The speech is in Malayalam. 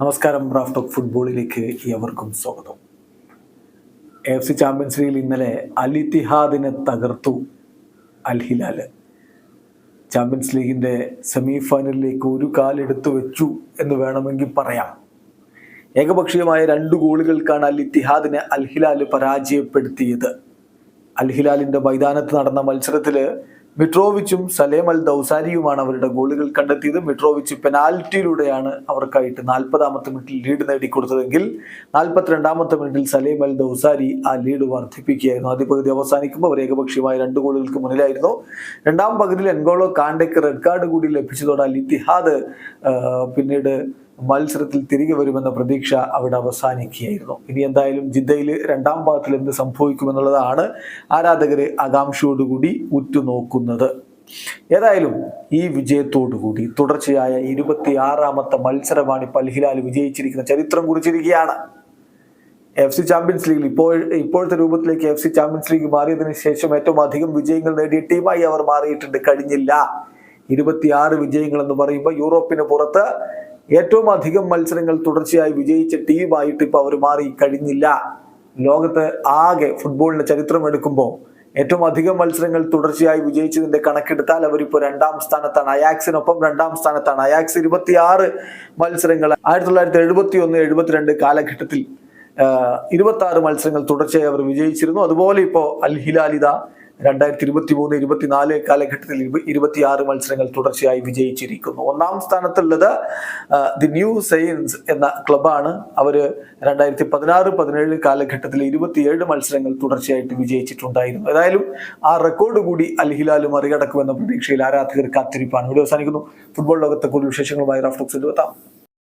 നമസ്കാരം റാഫ് ടോക്ക് ഫുട്ബോളിലേക്ക് ഏവർക്കും സ്വാഗതം. എഫ് സി ചാമ്പ്യൻസ് ലീഗിൽ ഇന്നലെ അൽ ഇത്തിഹാദിനെ തകർത്തു അൽ ഹിലാൽ. ചാമ്പ്യൻസ് ലീഗിന്റെ സെമി ഫൈനലിലേക്ക് ഒരു കാലെടുത്തു വെച്ചു എന്ന് വേണമെങ്കിൽ പറയാം. ഏകപക്ഷീയമായ രണ്ട് ഗോളുകൾക്കാണ് അൽ ഇത്തിഹാദിനെ അൽ ഹിലാൽ പരാജയപ്പെടുത്തിയത്. അൽ ഹിലാലിന്റെ മൈതാനത്ത് നടന്ന മത്സരത്തിൽ മിട്രോവിച്ചും സലേം അൽ ദൗസാരിയുമാണ് അവരുടെ ഗോളുകൾ കണ്ടെത്തിയത്. മിട്രോവിച്ച് പെനാൽറ്റിയിലൂടെയാണ് അവർക്കായിട്ട് നാൽപ്പതാമത്തെ മിനിറ്റിൽ ലീഡ് നേടിക്കൊടുത്തതെങ്കിൽ നാൽപ്പത്തിരണ്ടാമത്തെ മിനിറ്റിൽ സലേം അൽ ദൗസാരി ആ ലീഡ് വർദ്ധിപ്പിക്കുകയായിരുന്നു. ആദ്യ പകുതി അവസാനിക്കുമ്പോൾ അവർ ഏകപക്ഷീയമായ രണ്ട് ഗോളുകൾക്ക് മുന്നിലായിരുന്നു. രണ്ടാം പകുതിയിൽ എൻഗോളോ കാണ്ടയ്ക്ക് റെഡ് കാർഡ് കൂടി ലഭിച്ചതോടെ അൽ ഇത്തിഹാദ് പിന്നീട് മത്സരത്തിൽ തിരികെ വരുമെന്ന പ്രതീക്ഷ അവിടെ അവസാനിക്കുകയായിരുന്നു. ഇനി എന്തായാലും ജിദ്ദയിൽ രണ്ടാം ഭാഗത്തിൽ എന്ത് സംഭവിക്കുമെന്നുള്ളതാണ് ആരാധകരെ ആകാംക്ഷയോടുകൂടി ഉറ്റുനോക്കുന്നത്. ഏതായാലും ഈ വിജയത്തോടുകൂടി തുടർച്ചയായ ഇരുപത്തിയാറാമത്തെ മത്സരമാണ് ഇപ്പോൾ ഹിലാൽ വിജയിച്ചിരിക്കുന്ന ചരിത്രം കുറിച്ചിരിക്കുകയാണ്. എഫ് സി ചാമ്പ്യൻസ് ലീഗിൽ ഇപ്പോൾ ഇപ്പോഴത്തെ രൂപത്തിലേക്ക് എഫ് സി ചാമ്പ്യൻസ് ലീഗ് മാറിയതിനു ശേഷം ഏറ്റവും അധികം വിജയങ്ങൾ നേടിയ ടീമായി അവർ മാറിയിട്ടുണ്ട്. കഴിഞ്ഞില്ല. ഇരുപത്തിയാറ് വിജയങ്ങൾ എന്ന് പറയുമ്പോൾ യൂറോപ്പിന് പുറത്ത് ഏറ്റവും അധികം മത്സരങ്ങൾ തുടർച്ചയായി വിജയിച്ച ടീമായിട്ട് ഇപ്പോൾ അവർ മാറി കഴിഞ്ഞില്ല. ലോകത്ത് ആകെ ഫുട്ബോളിന്റെ ചരിത്രം എടുക്കുമ്പോൾ ഏറ്റവും അധികം മത്സരങ്ങൾ തുടർച്ചയായി വിജയിച്ചതിന്റെ കണക്കെടുത്താൽ അവരിപ്പോ രണ്ടാം സ്ഥാനത്താണ് അയാക്സിനൊപ്പം. രണ്ടാം സ്ഥാനത്താണ് അയാക്സ് ഇരുപത്തിയാറ് മത്സരങ്ങൾ. ആയിരത്തി തൊള്ളായിരത്തി എഴുപത്തി ഒന്ന് എഴുപത്തിരണ്ട് കാലഘട്ടത്തിൽ ഇരുപത്തി ആറ് മത്സരങ്ങൾ തുടർച്ചയായി അവർ വിജയിച്ചിരുന്നു. അതുപോലെ ഇപ്പോൾ അൽ ഹിലാലിത രണ്ടായിരത്തി ഇരുപത്തി മൂന്ന് ഇരുപത്തിനാല് കാലഘട്ടത്തിൽ ഇരുപ- ഇരുപത്തിയാറ് മത്സരങ്ങൾ തുടർച്ചയായി വിജയിച്ചിരിക്കുന്നു. ഒന്നാം സ്ഥാനത്തുള്ളത് ദി ന്യൂ സയൻസ് എന്ന ക്ലബാണ് അവർ രണ്ടായിരത്തി പതിനാറ് പതിനേഴ് കാലഘട്ടത്തിൽ ഇരുപത്തിയേഴ് മത്സരങ്ങൾ തുടർച്ചയായിട്ട് വിജയിച്ചിട്ടുണ്ടായിരുന്നു. ഏതായാലും ആ റെക്കോർഡ് കൂടി അൽ മറികടക്കുമെന്ന പ്രതീക്ഷയിൽ ആരാധകർ കാത്തിരിപ്പാണ്. ഇവിടെ അവസാനിക്കുന്നു. ഫുട്ബോൾ ലോകത്തെ കൂടുതൽ വിശേഷങ്ങളുമായി റാഫ്റ്റോക്സ് എത്താം